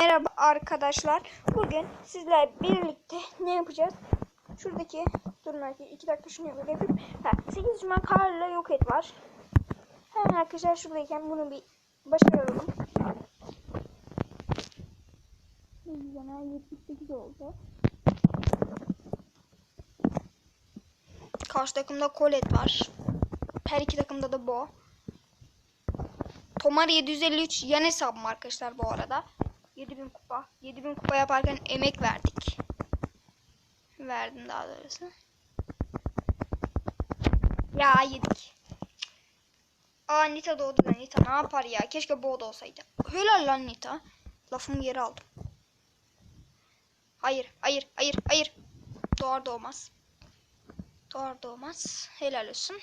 Merhaba arkadaşlar. Bugün sizlerle birlikte ne yapacağız? Şuradaki durun arkadaşlar. iki dakika şunu böyle yapayım. Ha, 8 Cuma karla yok et var. Hemen arkadaşlar şuradayken bunu bir başaralım. Yana 78 oldu. Karşı takımda Colette var. Her iki takımda da Bo. Tomar 753 yan hesabım arkadaşlar bu arada. 7000 kupa. 7000 kupa yaparken emek verdik. Verdim daha doğrusu. Ya yedik. Aa Nita doğdu da Nita ne yapar ya? Keşke Bo da olsaydı. Helal lan Nita. Lafımı geri aldım. Hayır, hayır, hayır, hayır. Doğar doğmaz. Doğar doğmaz. Helal olsun.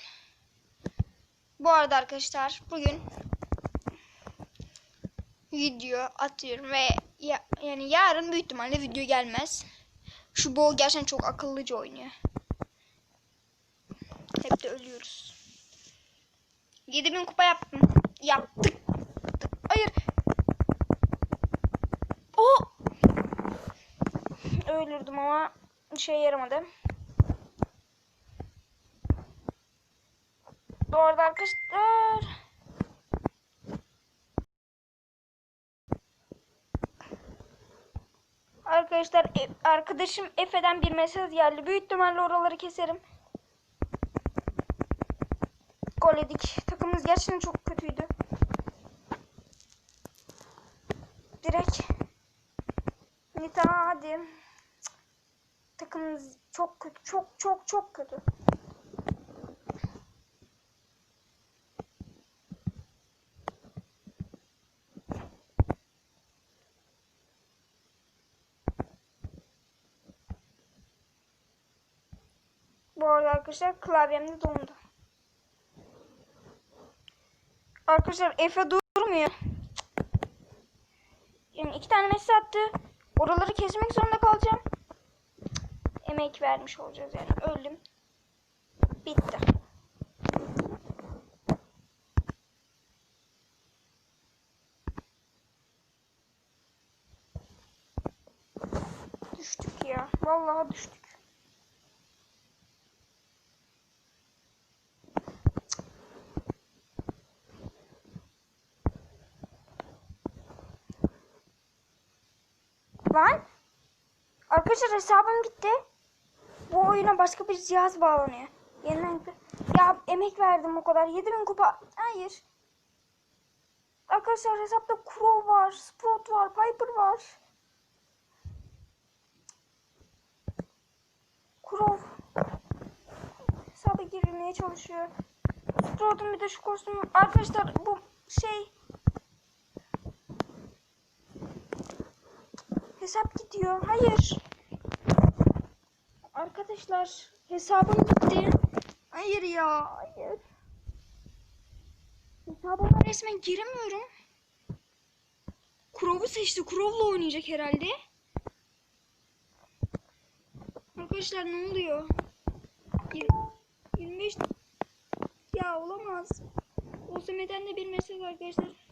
Bu arada arkadaşlar bugün video atıyorum ve ya, yani yarın büyük ihtimalle video gelmez. Şu Bo gerçekten çok akıllıca oynuyor. Hep de ölüyoruz. 7000 kupa yaptım. Yaptık. Hayır. O Ölürdüm ama şey yaramadı. Arada arkadaşlar Arkadaşlar e- arkadaşım Efe'den bir mesaj geldi. Büyük ihtimalle oraları keserim. Gol yedik. Takımımız gerçekten çok kötüydü. Direkt. Nita hadi. Takımımız çok kötü. Çok çok çok kötü. Arada arkadaşlar klavyemde dondu. Arkadaşlar Efe durmuyor. Yani iki tane mesaj attı. Oraları kesmek zorunda kalacağım. Emek vermiş olacağız yani. Öldüm. Bitti. Düştük ya. Vallahi düştük. Lan. Arkadaşlar hesabım gitti. Bu oyuna başka bir cihaz bağlanıyor. Yeniden ya emek verdim o kadar. 7000 kupa. Hayır. Arkadaşlar hesapta Crow var, Sprout var, Piper var. Crow hesaba girmeye çalışıyor. Sprout'un bir de şu kostümü. Arkadaşlar bu şey Hesap gidiyor. Hayır. Arkadaşlar hesabım gitti. Hayır ya. Hayır. Hesabıma resmen giremiyorum. Crow'u seçti. Crow'la oynayacak herhalde. Arkadaşlar ne oluyor? Yir- 25 ya olamaz. OSM'den de bir mesaj arkadaşlar.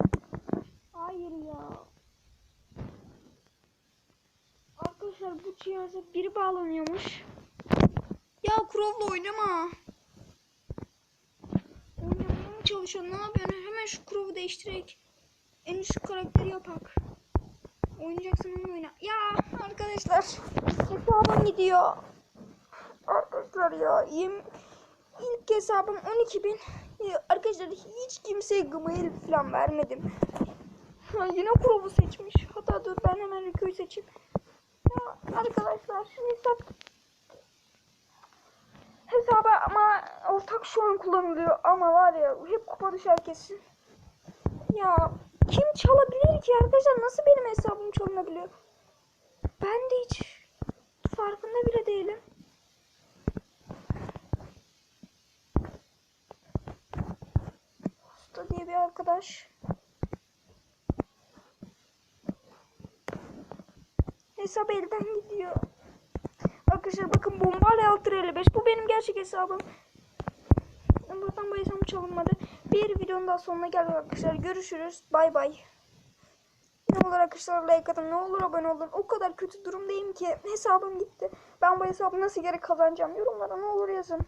Hayır ya. Arkadaşlar bu cihaza biri bağlanıyormuş. Ya Crow'la oynama. Oynamaya mı çalışıyorsun? Ne yapıyorsun? Hemen şu Crow'u değiştirerek en üst karakteri yapak. Oynayacaksan onu oyna. Ya arkadaşlar hesabım gidiyor. Arkadaşlar ya yem ilk hesabım 12.000 Ya Arkadaşlar hiç kimseye gmail falan vermedim. Ha, yine Crow'u seçmiş. Hatta dur ben hemen Riku'yu seçeyim. Arkadaşlar hesap hesabı ama ortak şu an kullanılıyor ama var ya hep kupa düşer kesin. Ya kim çalabilir ki arkadaşlar nasıl benim hesabım çalınabiliyor? Ben de hiç farkında bile değilim. Usta diye bir arkadaş. Hesap elden gidiyor. Arkadaşlar bakın bombayla 655. Bu benim gerçek hesabım. Buradan bu hesabım çalınmadı. Bir videonun daha sonuna geldik arkadaşlar. Görüşürüz. Bay bay. Ne olur arkadaşlar like atın. Ne olur abone olun. O kadar kötü durumdayım ki hesabım gitti. Ben bu hesabı nasıl geri kazanacağım? Yorumlara ne olur yazın.